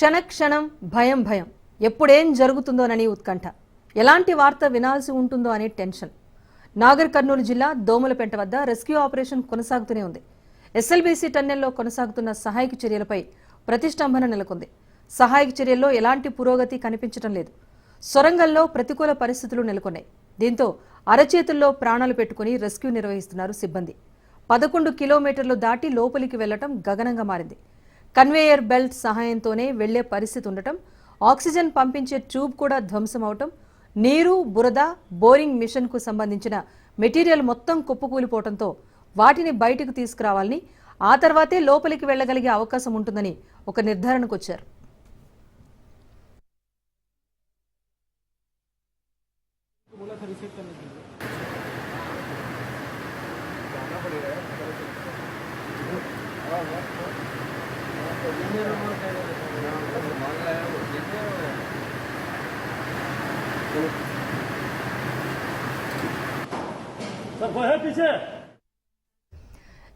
క్షణక్షణం భయం భయం. ఎప్పుడేం జరుగుతుందోనని ఉత్కంఠ. ఎలాంటి వార్త వినాల్సి ఉంటుందో అనే టెన్షన్. నాగర్ కర్నూలు జిల్లా దోమలపెంట వద్ద రెస్క్యూ ఆపరేషన్ కొనసాగుతూనే ఉంది. ఎస్ఎల్బీసీ టన్నెల్లో కొనసాగుతున్న సహాయక చర్యలపై ప్రతిష్టంభన నెలకొంది. సహాయక చర్యల్లో ఎలాంటి పురోగతి కనిపించడం లేదు. సొరంగంలో ప్రతికూల పరిస్థితులు నెలకొన్నాయి. దీంతో అరచేతుల్లో ప్రాణాలు పెట్టుకుని రెస్క్యూ నిర్వహిస్తున్నారు సిబ్బంది. పదకొండు కిలోమీటర్లు దాటి లోపలికి వెళ్ళటం గగనంగా మారింది. కన్వేయర్ బెల్ట్ సహాయంతోనే వెళ్ళే పరిస్థితి ఉండటం ఆక్సిజన్ పంపించే ట్యూబ్ కూడా ధ్వంసం అవటం నీరు బురద బోరింగ్ మిషన్కు సంబంధించిన మెటీరియల్ మొత్తం కుప్పకూలిపోవడంతో వాటిని బయటకు తీసుకురావాలని ఆ తర్వాతే లోపలికి వెళ్ళగలిగే అవకాశం ఉంటుందని ఒక నిర్ధారణకు వచ్చారు Oh, yeah.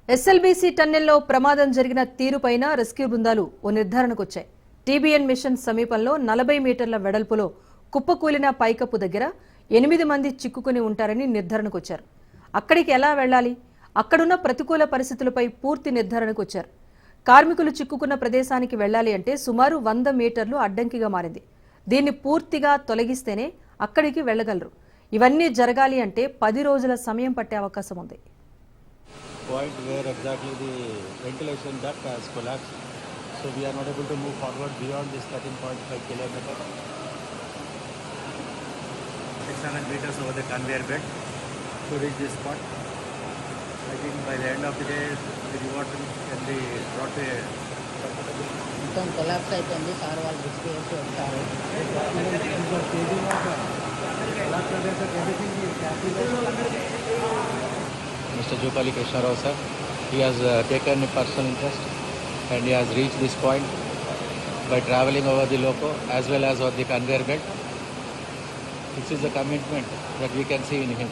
ఎస్ఎల్బీసీ టన్నెల్లో ప్రమాదం జరిగిన తీరుపైన రెస్క్యూ బృందాలు ఓ నిర్ధారణకు వచ్చాయి టీబీఎన్ మిషన్ సమీపంలో నలభై మీటర్ల వెడల్పులో కుప్పకూలిన పైకప్పు దగ్గర ఎనిమిది మంది చిక్కుకుని ఉంటారని నిర్ధారణకు వచ్చారు అక్కడికి ఎలా వెళ్ళాలి? అక్కడున్న ప్రతికూల పరిస్థితులపై పూర్తి నిర్ధారణకు వచ్చారు కార్మికులు చిక్కుకున్న ప్రదేశానికి వెళ్ళాలి అంటే సుమారు వంద మీటర్లు అడ్డంకిగా మారింది. దీన్ని పూర్తిగా తొలగిస్తేనే అక్కడికి వెళ్ళగలరు ఇవన్నీ జరగాలి అంటే పది రోజుల సమయం పట్టే అవకాశం ఉంది. the water can be brought to a మొత్తం కొలాప్స్ అయిపోయింది సార్ వాళ్ళు రిస్క్ చేసి వచ్చారు Mr. Jopali Krishna Rao sir. He has uh, taken a personal interest and he has reached this point by traveling over the loco as well as over the conveyor belt. This is a commitment that we can see in him.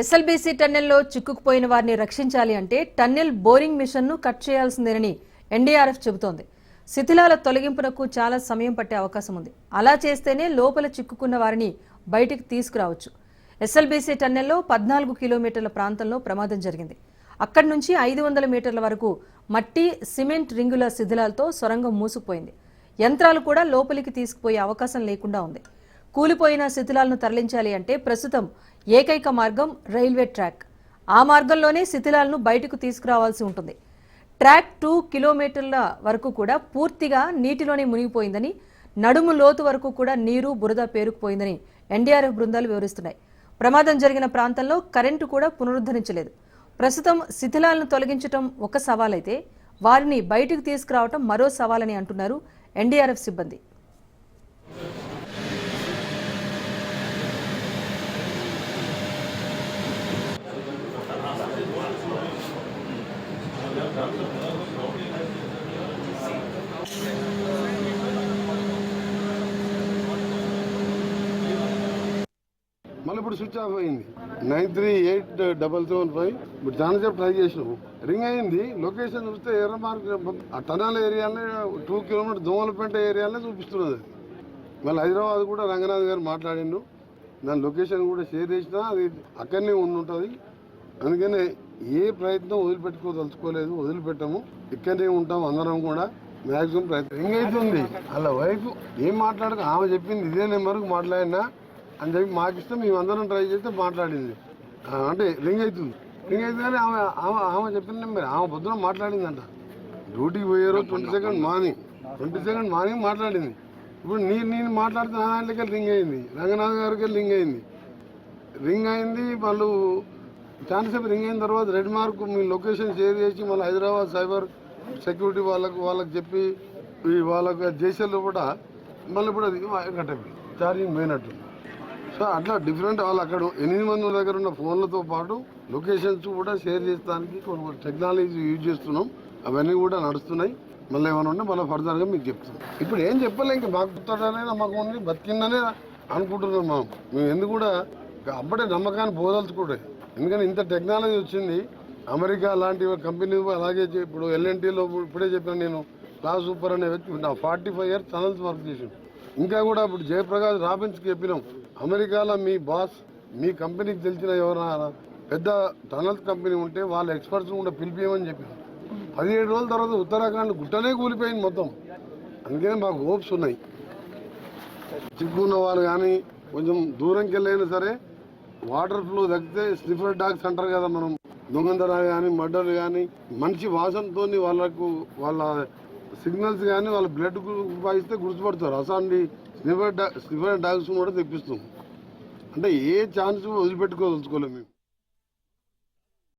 SLBC టన్నెల్లో చిక్కుకుపోయిన వారిని రక్షించాలి అంటే tunnel boring మిషన్ను cut చేయాల్సిందేనని NDRF చెబుతోంది. శిథిలాల తొలగింపునకు చాలా సమయం పట్టే అవకాశం ఉంది. అలా చేస్తేనే లోపల చిక్కుకున్న వారిని బయటికి తీసుకురావచ్చు. ఎస్ఎల్బీసీ టన్నెల్లో పద్నాలుగు కిలోమీటర్ల ప్రాంతంలో ప్రమాదం జరిగింది. అక్కడి నుంచి ఐదు వందల మీటర్ల వరకు మట్టి సిమెంట్ రింగుల శిథిలాలతో సొరంగం మూసుకుపోయింది. యంత్రాలు కూడా లోపలికి తీసుకుపోయే అవకాశం లేకుండా ఉంది. కూలిపోయిన శిథిలాలను తరలించాలి అంటే ప్రస్తుతం ఏకైక మార్గం రైల్వే ట్రాక్. ఆ మార్గంలోనే శిథిలాలను బయటకు తీసుకురావాల్సి ఉంటుంది. ట్రాక్ టూ కిలోమీటర్ల వరకు కూడా పూర్తిగా నీటిలోనే మునిగిపోయిందని నడుము లోతు వరకు కూడా నీరు బురద పేరుకుపోయిందని ఎన్డీఆర్ఎఫ్ బృందాలు వివరిస్తున్నాయి. ప్రమాదం జరిగిన ప్రాంతంలో కరెంటు కూడా పునరుద్ధరించలేదు. ప్రస్తుతం శిథిలాలను తొలగించడం ఒక సవాలైతే వారిని బయటకు తీసుకురావటం మరో సవాలని అంటున్నారు ఎన్డీఆర్ఎఫ్ సిబ్బంది. మళ్ళీ ఇప్పుడు స్విచ్ ఆఫ్ అయింది. Nine three eight double seven five ఇప్పుడు చాలాసేపు ట్రై చేసినాము రింగ్ అయింది. లొకేషన్ చూస్తే ఎర్ర మార్క్ ఆ టనాల ఏరియాలో టూ కిలోమీటర్ దోమలపేట ఏరియాలో చూపిస్తున్నది. మళ్ళీ హైదరాబాద్ కూడా రంగనాథ్ గారు మాట్లాడిండు. దాని లొకేషన్ కూడా షేర్ చేసినా అది అక్కడనే ఉండి ఉంటుంది. అందుకనే ఏ ప్రయత్నం వదిలిపెట్టుకోదలుచుకోలేదు. వదిలిపెట్టాము. ఇక్కడనే ఉంటాం అందరం కూడా. మ్యాక్సిమం ప్రయత్నం. రింగ్ అవుతుంది అలా వైఫ్ ఏం మాట్లాడక ఆమె చెప్పింది ఇదే నెంబర్కి మాట్లాడినా అని చెప్పి మాకు ఇష్టం మేము అందరం ట్రై చేస్తే మాట్లాడింది. అంటే రింగ్ అవుతుంది రింగ్ అవుతుంది కానీ ఆమె ఆమె ఆమె చెప్పిన నెంబర్ ఆమె పొద్దున మాట్లాడిందంట. డ్యూటీకి పోయారు twenty second morning twenty second morning మాట్లాడింది. ఇప్పుడు నేను నేను మాట్లాడితే నా దాంట్లోకి రింగ్ అయింది. రంగనాథ్ గారికి రింగ్ అయింది. రింగ్ అయింది వాళ్ళు చాలాసేపు రింగ్ అయిన తర్వాత రెడ్ మార్క్ మీ లొకేషన్ షేర్ చేసి మళ్ళీ హైదరాబాద్ సైబర్ సెక్యూరిటీ వాళ్ళకు వాళ్ళకి చెప్పి వాళ్ళకు వాళ్ళకి కూడా మళ్ళీ ఇప్పుడు అది కట్టబడి ఛార్జింగ్ పోయినట్టు సో అట్లా డిఫరెంట్ వాళ్ళు అక్కడ ఎనిమిది మంది దగ్గర ఉన్న ఫోన్లతో పాటు లొకేషన్స్ కూడా షేర్ చేసడానికి కొన్ని టెక్నాలజీ యూజ్ చేస్తున్నాం. అవన్నీ కూడా నడుస్తున్నాయి. మళ్ళీ ఏమైనా ఉంటే మళ్ళీ ఫర్దర్గా మీకు చెప్తాం. ఇప్పుడు ఏం చెప్పలే ఇంకా మాకు పుట్టాడనే నమ్మకం ఉంది బతికిందనే అనుకుంటున్నాం మనం. మేము ఎందుకు కూడా అప్పుడే నమ్మకాన్ని పోదలుచుకోడే ఎందుకంటే ఇంత టెక్నాలజీ వచ్చింది. అమెరికా లాంటి కంపెనీ అలాగే ఇప్పుడు ఎల్ఎన్టీలో ఇప్పుడే చెప్పాను నేను క్లాస్ సూపర్ అనే వ్యక్తి నా forty five years tunnels work చేసి ఇంకా కూడా ఇప్పుడు జయప్రకాష్ రాబిన్స్కి చెప్పినాం. అమెరికాలో మీ బాస్ మీ కంపెనీకి తెలిసిన ఎవరైనా పెద్ద టనల్స్ కంపెనీ ఉంటే వాళ్ళ ఎక్స్పర్ట్స్ కూడా పిలిపియమని చెప్పి పదిహేడు రోజుల తర్వాత ఉత్తరాఖండ్ గుట్టనే కూలిపోయింది మొత్తం. అందుకనే మాకు హోప్స్ ఉన్నాయి. చిక్కున్న వాళ్ళు కానీ కొంచెం దూరంకి వెళ్ళైనా సరే వాటర్ ఫ్లో తగ్గితే స్నిఫర్ డాగ్స్ అంటారు కదా మనం. దొంగతనాలు కానీ మర్డర్లు కానీ మంచి వాసనతో వాళ్ళకు వాళ్ళ సిగ్నల్స్ కానీ వాళ్ళ బ్లడ్ పాయిస్తే గుర్తుపడతారు. అసాంటి స్నిఫర్ డా స్నిఫర్ డాగ్స్ కూడా తెప్పిస్తాం. అంటే ఏ ఛాన్స్ వదిలిపెట్టుకోదలుచుకోలేము మేము.